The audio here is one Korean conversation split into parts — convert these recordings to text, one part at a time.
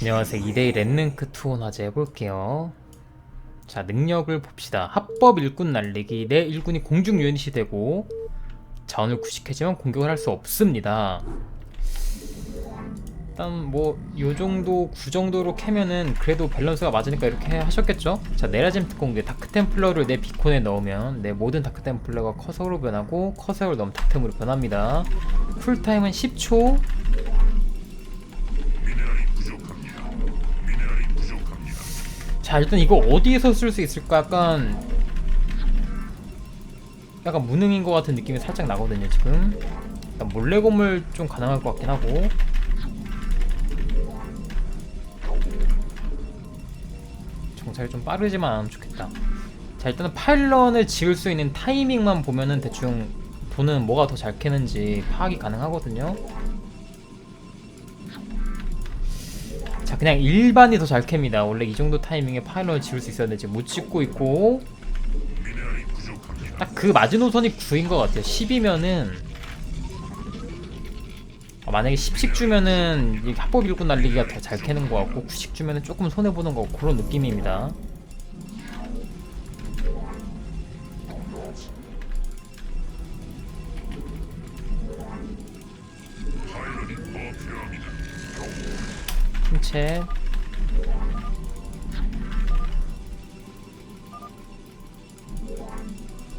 안녕하세요. 2대1 랜링크 투혼 화제 해볼게요. 자, 능력을 봅시다. 합법 일꾼 날리기 내 일꾼이 공중 유닛이 되고 자원을 구식해지만 공격을 할 수 없습니다. 일단 뭐 요 정도 구 정도로 캐면은 그래도 밸런스가 맞으니까 이렇게 하셨겠죠? 자, 네라짐 특공대 다크템플러를 내 비콘에 넣으면 내 모든 다크템플러가 커서로 변하고 커서를 넣으면 다크템으로 변합니다. 쿨타임은 10초, 자 일단 이거 어디에서 쓸 수 있을까? 약간 약간 무능인 것 같은 느낌이 살짝 나거든요 지금. 일단 몰래 건물 좀 가능할 것 같긴 하고. 정찰이 좀 빠르지만 않으면 좋겠다. 자 일단은 파일런을 지을 수 있는 타이밍만 보면은 대충 보는 뭐가 더 잘 캐는지 파악이 가능하거든요 자 그냥 일반이 더 잘 캡니다. 원래 이 정도 타이밍에 파일런을 지을 수 있었는데 지금 못 짓고 있고. 딱 그 마지노선이 9인 것 같아요. 10이면은 만약에 10씩 주면은 이 합법 일꾼 날리기가 더 잘 캐는 것 같고 9씩 주면은 조금 손해보는 것 같고 그런 느낌입니다 힘체.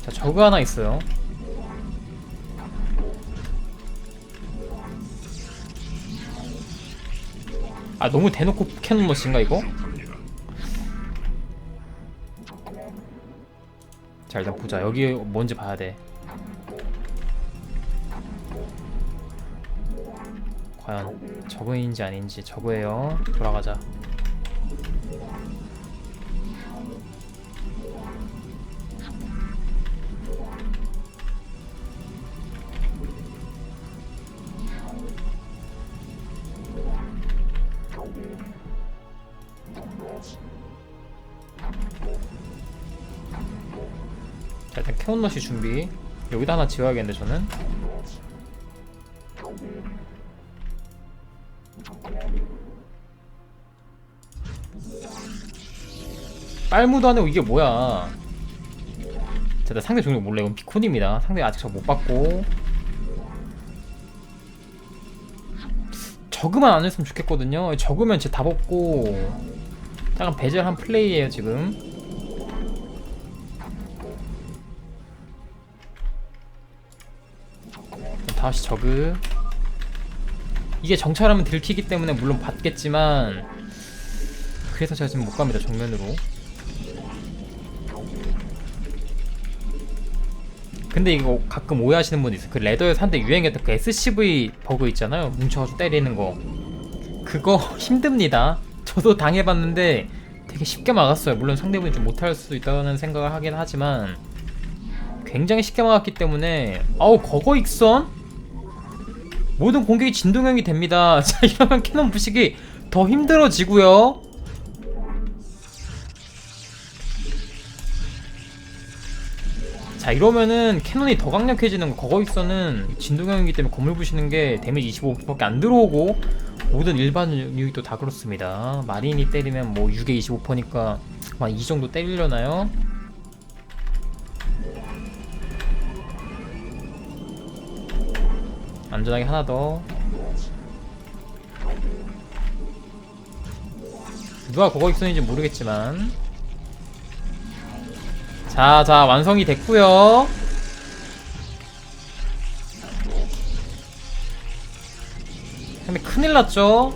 자 저거 하나 있어요. 아 너무 대놓고 캐논 머신가 이거? 자 일단 보자. 여기 뭔지 봐야 돼 과연 저거인지 아닌지 저거예요. 돌아가자. 자 일단 캐논러시 준비. 여기다 하나 지워야겠는데 저는 빨무도 안에 이게 뭐야? 자, 나 상대 종류 몰라 이건 피콘입니다. 상대 아직 저 못 봤고. 저그만 안 했으면 좋겠거든요. 적으면 제 답 없고. 약간 배절한 플레이예요 지금. 다시 저그. 이게 정찰하면 들키기 때문에 물론 받겠지만 그래서 제가 지금 못 갑니다 정면으로 근데 이거 가끔 오해하시는 분이 있어요. 그 레더에서 한때 유행했던 그 SCV 버그 있잖아요. 뭉쳐가지고 때리는 거. 그거 힘듭니다. 저도 당해봤는데 되게 쉽게 막았어요. 물론 상대분이 좀 못할 수도 있다는 생각을 하긴 하지만 굉장히 쉽게 막았기 때문에 아우 거거 익선? 모든 공격이 진동형이 됩니다. 자 이러면 캐논 부식이 더 힘들어지고요 자 이러면은 캐논이 더 강력해지는 거. 거거익선은 진동형이기 때문에 건물 부시는 게 데미지 25%밖에 안 들어오고 모든 일반 유닛도 다 그렇습니다. 마린이 때리면 뭐 6에 25%니까 한이 정도 때리려나요? 안전하게 하나 더. 누가 거거익선인지 모르겠지만 자 자 완성이 됐고요. 근데 큰일 났죠?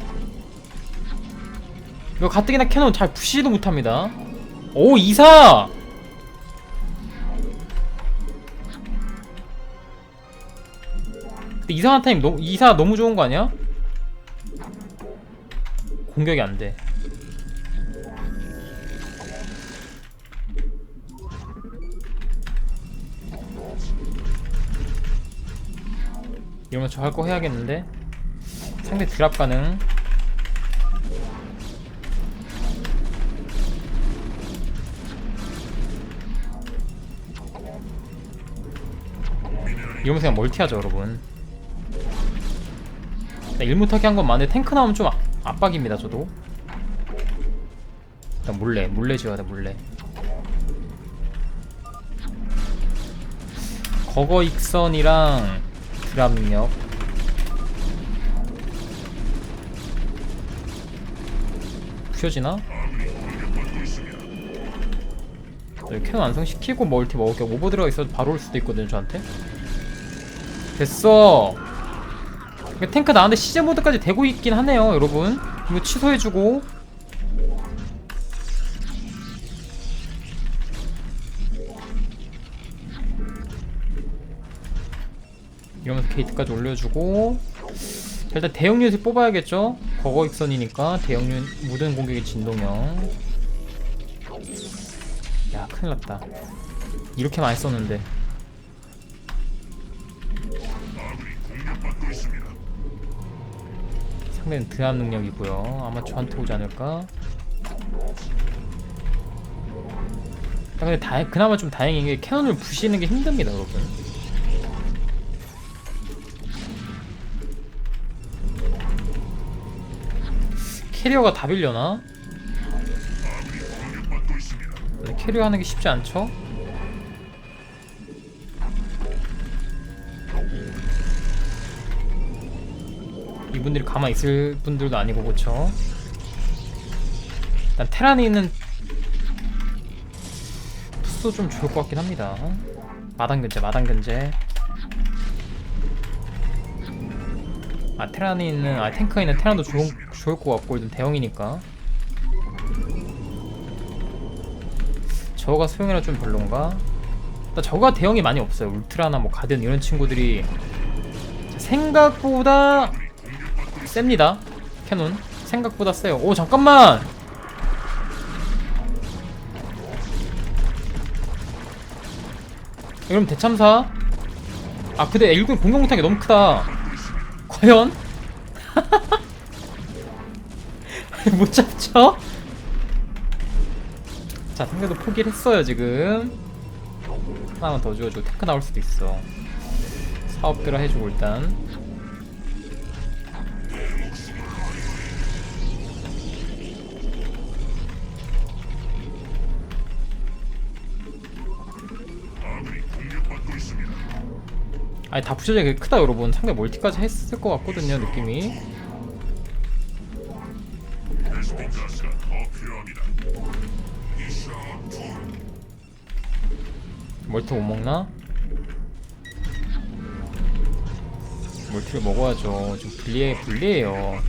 이거 가뜩이나 캐논 잘 부시지도 못합니다. 오 이사! 근데 이상한 타임 너무 이사 너무 좋은 거 아니야? 공격이 안 돼 이러면 저 할 거 해야겠는데? 상대 드랍 가능. 이러면 그냥 멀티하죠 여러분. 일 못하게 한건 맞는데 탱크 나오면 좀 아- 압박입니다 저도. 일단 몰래 몰래 지어야 돼 몰래. 거거 익선이랑 능력. 부셔지나? 여기 캐논 완성시키고 멀티 먹을게 오버 들어가 있어도 바로 올 수도 있거든 저한테. 됐어. 탱크 나왔는데 시제 모드까지 되고 있긴 하네요 여러분. 이거 취소해주고 이러면서 게이트까지 올려주고. 자, 일단 대형 유닛 뽑아야겠죠? 거거 익선이니까 대형 유닛 무든 공격의 진동형. 야 큰일났다. 이렇게 많이 썼는데. 상대는 드랍 능력이고요. 아마 저한테 오지 않을까? 아, 근데 다, 그나마 좀 다행인 게 캐논을 부시는 게 힘듭니다 여러분 캐리어가 다 빌려나? 근데 캐리어 하는 게 쉽지 않죠? 이분들이 가만히 있을 분들도 아니고 그쵸? 일단 테란이 있는 푸스도 좀 좋을 것 같긴 합니다 마당 견제 마당 견제 아 테란이 있는 아 탱크에 있는 테란도 좋은, 좋을 것 같고 일단 대형이니까. 저거가 소형이라 좀 별론가? 일단 저거가 대형이 많이 없어요. 울트라나 뭐 가든 이런 친구들이. 생각보다 셉니다. 캐논. 생각보다 세요. 오 잠깐만! 그럼 대참사? 아 근데 일군 공격 못하는 게 너무 크다 과연? 못 잡죠? 자 상대도 포기를 했어요 지금 하나만 더 주어주고 테크 나올 수도 있어 사업들을 해주고 일단 아니 다 부셔지는 게 크다 여러분. 상대 멀티까지 했을 것 같거든요 느낌이. 멀티 못 먹나? 멀티를 먹어야죠. 좀 불리해 불리해요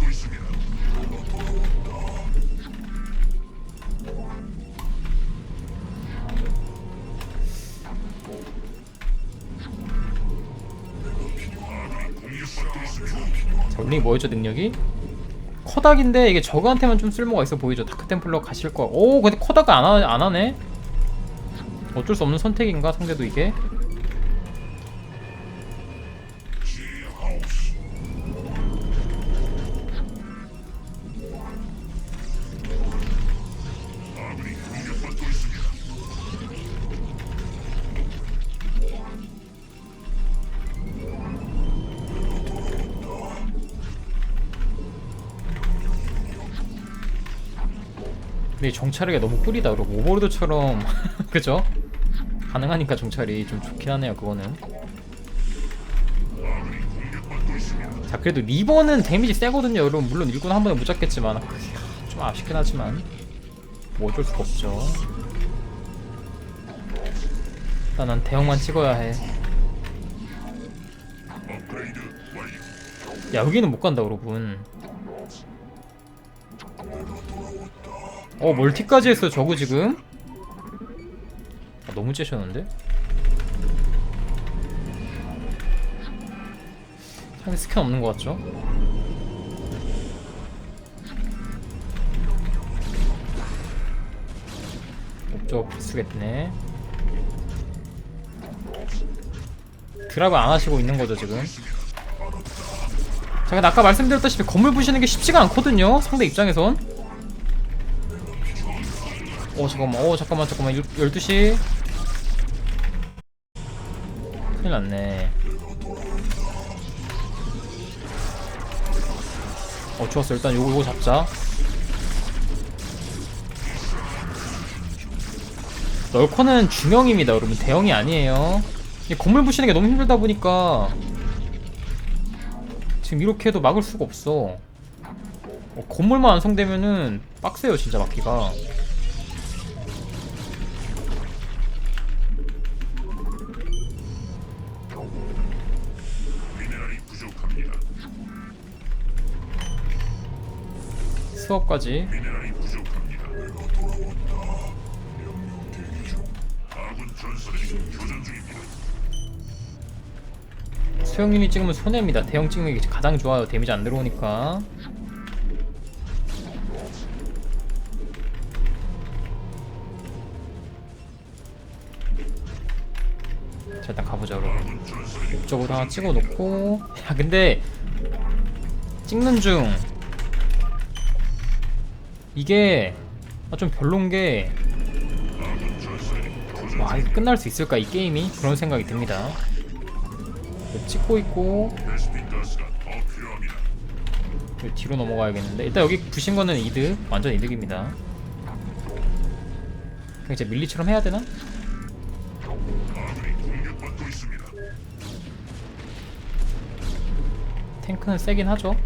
자, 우리 뭐였죠 능력이? 커닥인데 이게 저그한테만 좀 쓸모가 있어 보이죠 다크템플러 가실 거. 오 근데 커닥을 안, 하, 안 하네? 어쩔 수 없는 선택인가 상대도 이게? 정찰하기가 너무 꿀이다. 그리고 오버로드처럼 그죠? 가능하니까 정찰이 좀 좋긴 하네요 그거는. 자 그래도 리버는 데미지 세거든요. 여러분 물론 일군 한 번에 못 잡겠지만. 그게 좀 아쉽긴 하지만. 뭐 어쩔 수가 없죠. 일단 난 대형만 찍어야 해. 야, 여기는 못 간다, 여러분. 어, 멀티까지 했어요, 저거 지금. 아, 너무 째셨는데? 상대 스캔 없는 것 같죠? 옵저 필수겠네. 드랍을 안 하시고 있는 거죠, 지금. 자, 근데 아까 말씀드렸다시피 건물 부시는 게 쉽지가 않거든요. 상대 입장에선. 어, 잠깐만. 어, 잠깐만, 잠깐만. 12시. 큰일 났네. 어, 좋았어. 일단 요거, 요거 잡자. 널커는 중형입니다 여러분 대형이 아니에요 이 건물 부시는 게 너무 힘들다 보니까 지금 이렇게 해도 막을 수가 없어 어, 건물만 완성되면은 빡세요 진짜 막기가 수업까지 미네랄이 부족합니다. 내가 돌아왔다. 명령 대기 중. 아군 전설이 교전 중입니다. 수영 유닛 찍으면 손해입니다 대형 찍는 게 가장 좋아요 데미지 안 들어오니까 자 일단 가보자 여러분 목적으로 하나 찍어놓고 야 근데 찍는 중 이게 아, 좀 전설이 교전 와 이거 끝날 수 있을까 이 게임이? 그런 생각이 듭니다. 찍고 있고. 여기 뒤로 넘어가야겠는데. 일단 여기 부신 거는 이득 완전 이득입니다. 그냥 이제 밀리처럼 해야 되나? 탱크는 세긴 하죠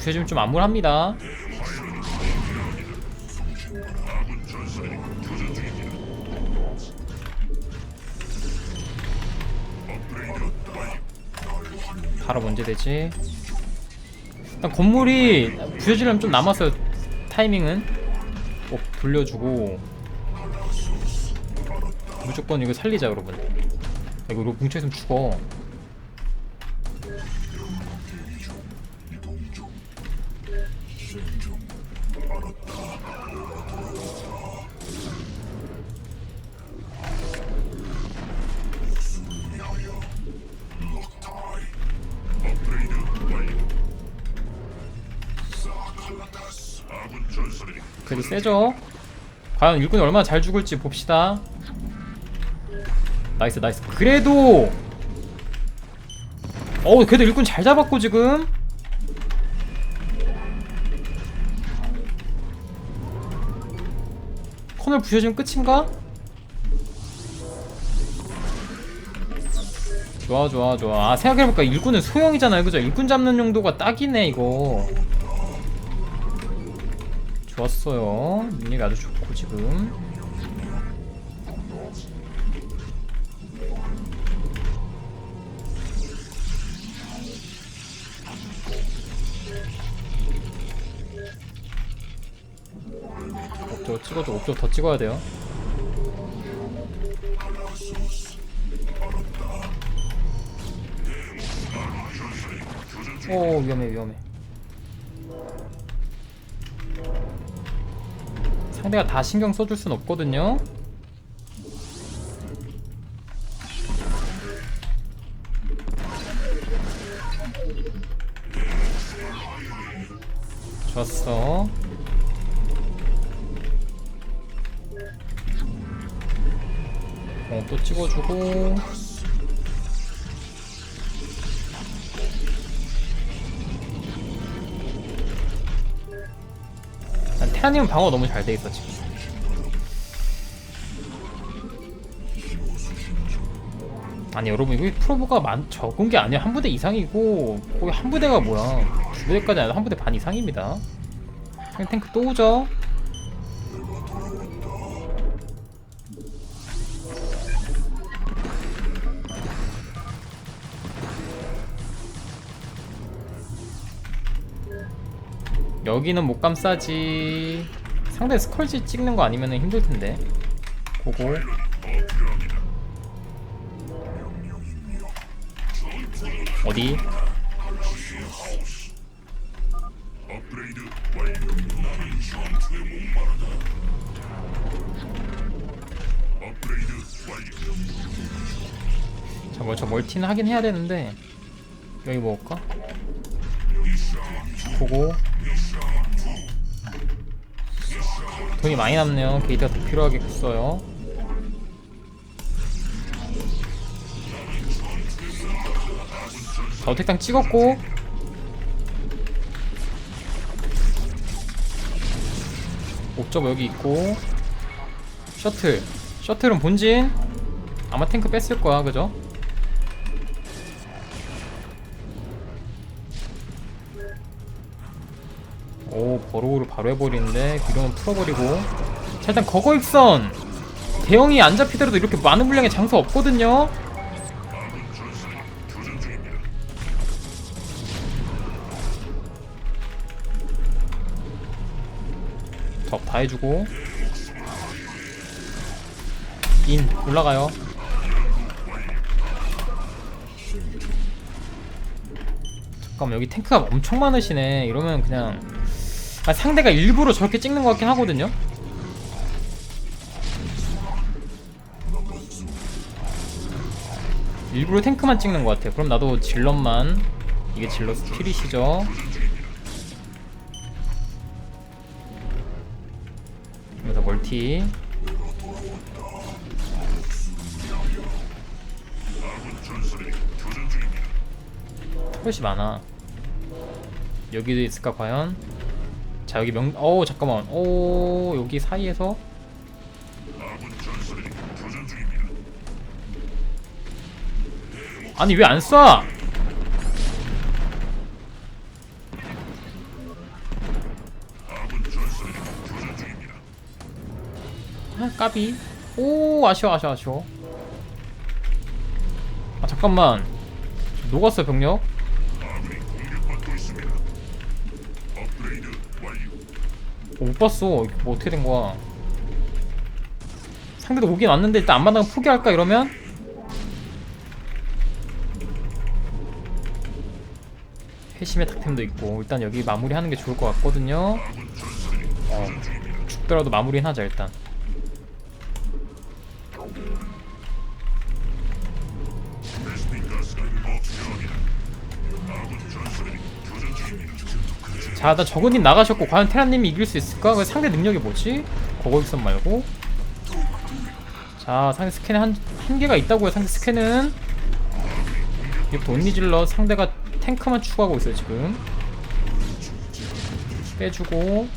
부셔지면 좀 암울합니다. 바로 문제 되지. 일단 건물이 부셔지려면 좀 남았어요 타이밍은. 꼭 돌려주고. 무조건 이거 살리자 여러분. 이거 로 뭉쳐있으면 죽어 세죠 과연 일꾼이 얼마나 잘 죽을지 봅시다. 나이스 나이스. 그래도 어우 그래도 일꾼 잘 잡았고 지금. 커널 부셔지면 끝인가? 좋아 좋아 좋아. 아 생각해보니까 일꾼은 소형이잖아요. 그죠? 일꾼 잡는 용도가 딱이네 이거 좋았어요. 능력이 아주 좋고 지금. 옥저 찍어줘 옥저 더 찍어야 돼요. 오 위험해 위험해 상대가 다 신경 써줄 순 없거든요. 좋았어. 어, 또 찍어주고 난 테라님은 방어 너무 잘 돼 있어 지금. 아니 여러분 이거 프로브가 많 적은 게 아니야. 한 부대 이상이고 거기 한 부대가 뭐야. 두 부대까지 아니라 한 부대 반 이상입니다. 그냥 탱크 또 오죠 여기는 못 감싸지 상대 스컬지 찍는 거 아니면 힘들 텐데 고고. 어디. 자, 뭐, 저 멀티는 하긴 해야 되는데 여기 먹을까? 보고 돈이 많이 남네요. 게이트가 더 필요하겠어요. 자 어택당 찍었고. 옵저버 여기 있고. 셔틀. 셔틀은 본진. 아마 탱크 뺐을 거야. 그죠? 바로 해버리는데 이러면 풀어버리고. 자 일단 거거익선. 대형이 안 잡히더라도 이렇게 많은 물량의 장소 없거든요. 접 다 해주고. 인 올라가요. 잠깐만 여기 탱크가 엄청 많으시네. 이러면 그냥 아, 상대가 일부러 저렇게 찍는 것 같긴 하거든요. 일부러 탱크만 찍는 것 같아요. 그럼 나도 질럿만 이게 질럿 스킬이시죠? 그래서 멀티. 훨씬 많아. 여기도 있을까 과연 자 여기 명.. 어 잠깐만. 오 여기 사이에서. 아니 왜 안 쏴? 아 까비. 오 아쉬워 아쉬워 아쉬워. 아 잠깐만. 녹았어 병력 못 봤어. 뭐 어떻게 된 거야? 상대도 오긴 왔는데 일단 안마당 포기할까 이러면? 회심의 탁템도 있고 일단 여기 마무리하는 게 좋을 것 같거든요. 어, 죽더라도 마무리는 하자 일단. 자, 나 저그님 나가셨고 과연 테라님이 이길 수 있을까? 그 상대 능력이 뭐지? 거거익선 말고. 자, 상대 스캔에 한, 한계가 있다고요. 상대 스캔은. 이렇게 온리질러 상대가 탱크만 추구하고 있어요, 지금. 빼주고.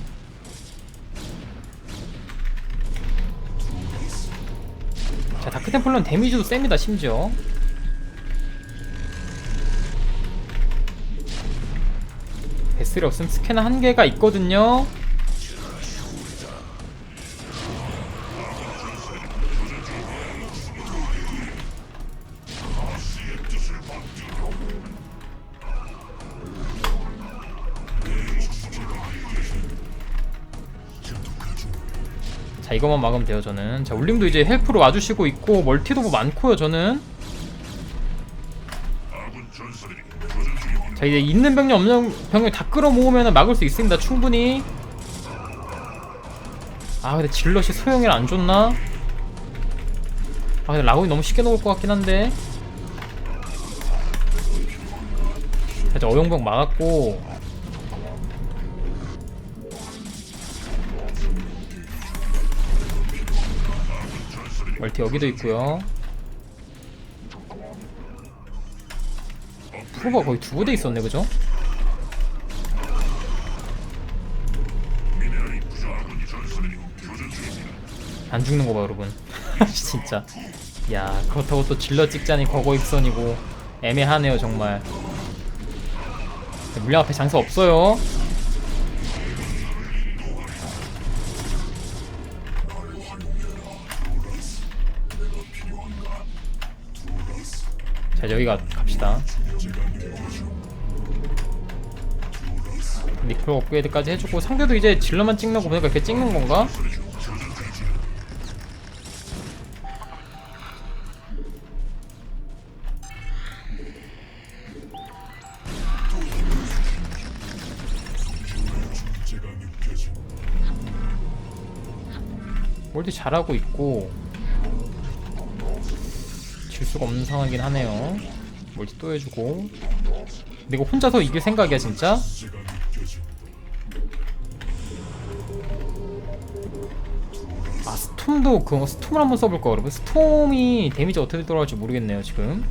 자, 다크템플러는 데미지도 셉니다, 심지어. 베슬이 없으면 스캐너 한 개가 있거든요. 자 이것만 막으면 돼요 저는. 자 울림도 이제 헬프로 와주시고 있고 멀티도 뭐 많고요 저는 자 이제 있는 병력 없는 병력 다 끌어모으면 막을 수 있습니다. 충분히. 아 근데 질럿이 소용을 안 줬나? 아 근데 라곤이 너무 쉽게 녹을 것 같긴 한데. 자 이제 어용병 막았고. 멀티 여기도 있고요 프로가 거의 두 부대 있었네 그죠? 안 죽는 거 봐 여러분. 진짜. 야 그렇다고 또 질러 찍자니 거거 입선이고 애매하네요 정말. 물량 앞에 장사 없어요. 자 여기가 갑시다 니클 업그레이드까지 해주고 상대도 이제 질러만 찍는 거 보니까 이렇게 찍는 건가? 몰디 잘하고 있고 질 수가 없는 상황이긴 하네요 몰디 또 해주고 근데 이거 혼자서 이길 생각이야 진짜? 아 스톰도 그거 스톰을 한번 써볼까 여러분 스톰이 데미지 어떻게 들어갈지 모르겠네요 지금.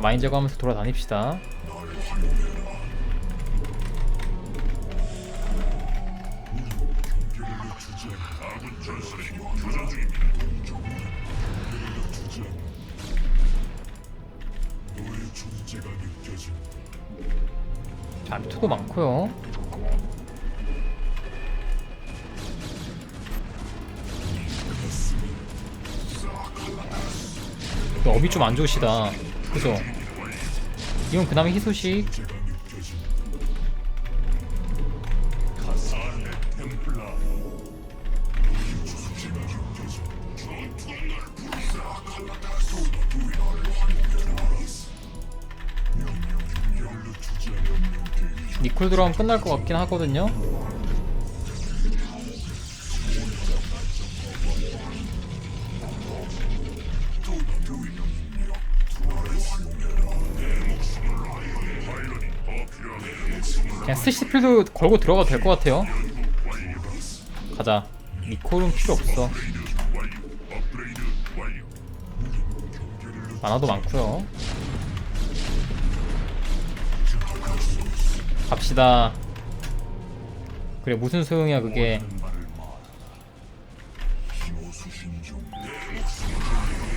마인 제거하면서 돌아다닙시다 안 좋으시다 그죠? 이건 그나마 희소식. 니콜 들어가면 끝날 것 같긴 하거든요 스시 필드 걸고 들어가도 될 것 같아요. 가자 니콜은 필요 없어. 만화도 많고요 갑시다 그래 무슨 소용이야 그게.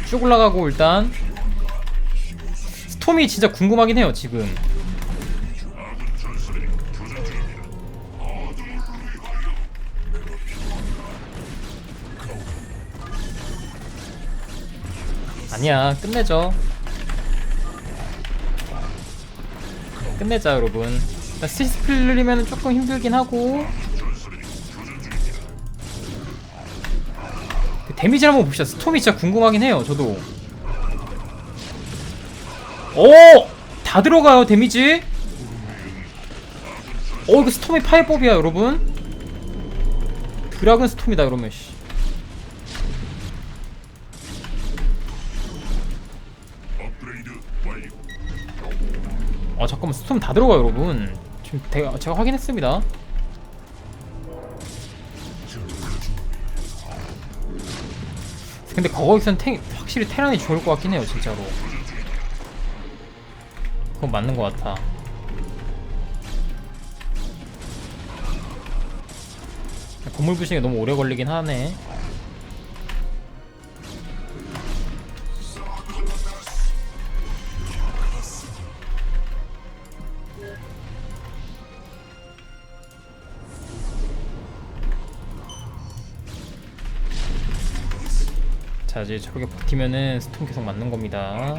쭉 올라가고 일단 스톰이 진짜 궁금하긴 해요 지금 아니야 끝내죠. 끝내자 여러분. 일단 스피스필리면 조금 힘들긴 하고. 그 데미지 한번 봅시다. 스톰이 진짜 궁금하긴 해요 저도. 오! 다 들어가요 데미지? 어 이거 스톰이 파이법이야 여러분. 드라군 스톰이다 그러면 씨. 아 잠깐만 스톰 다 들어가 여러분. 지금 제가, 제가 확인했습니다. 근데 거기선 탱, 확실히 테란이 좋을 것 같긴 해요 진짜로. 그건 맞는 것 같아. 건물 부시기 너무 오래 걸리긴 하네 자 이제 저렇게 버티면은 스톰 계속 맞는 겁니다.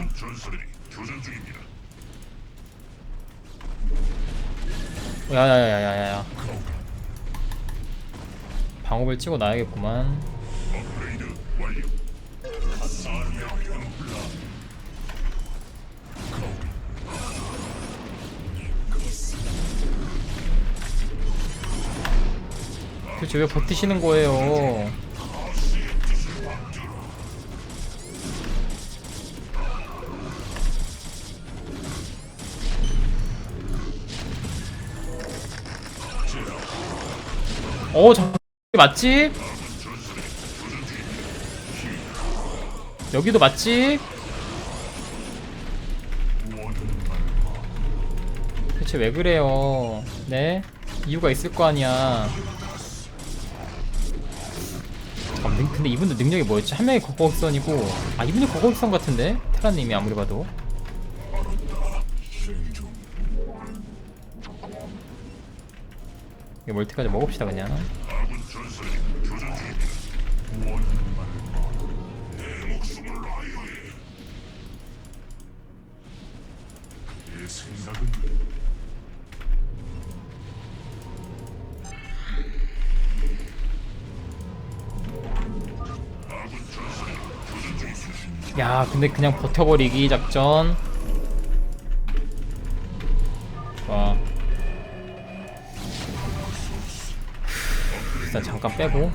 야야야야야야 완료. 카살레 템플라. 도대체 왜 버티시는 거예요 어 잠깐 맞지? 여기도 맞지? 대체 왜 그래요? 네? 이유가 있을 거 아니야. 잠깐만, 근데 이분들 능력이 뭐였지? 한 명이 거거선이고, 아 이분이 거거선 같은데? 테라님이 아무리 봐도. 이거 멀티까지 먹읍시다 그냥. 야 근데 그냥 버텨버리기 작전. 잠깐 빼고.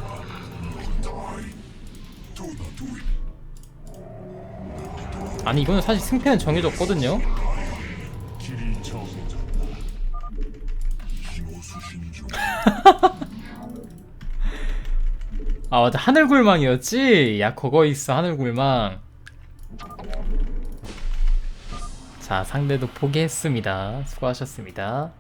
아니 이거는 사실 승패는 정해졌거든요. 아 맞아 하늘굴망이었지? 야 그거 있어 하늘굴망. 자 상대도 포기했습니다. 수고하셨습니다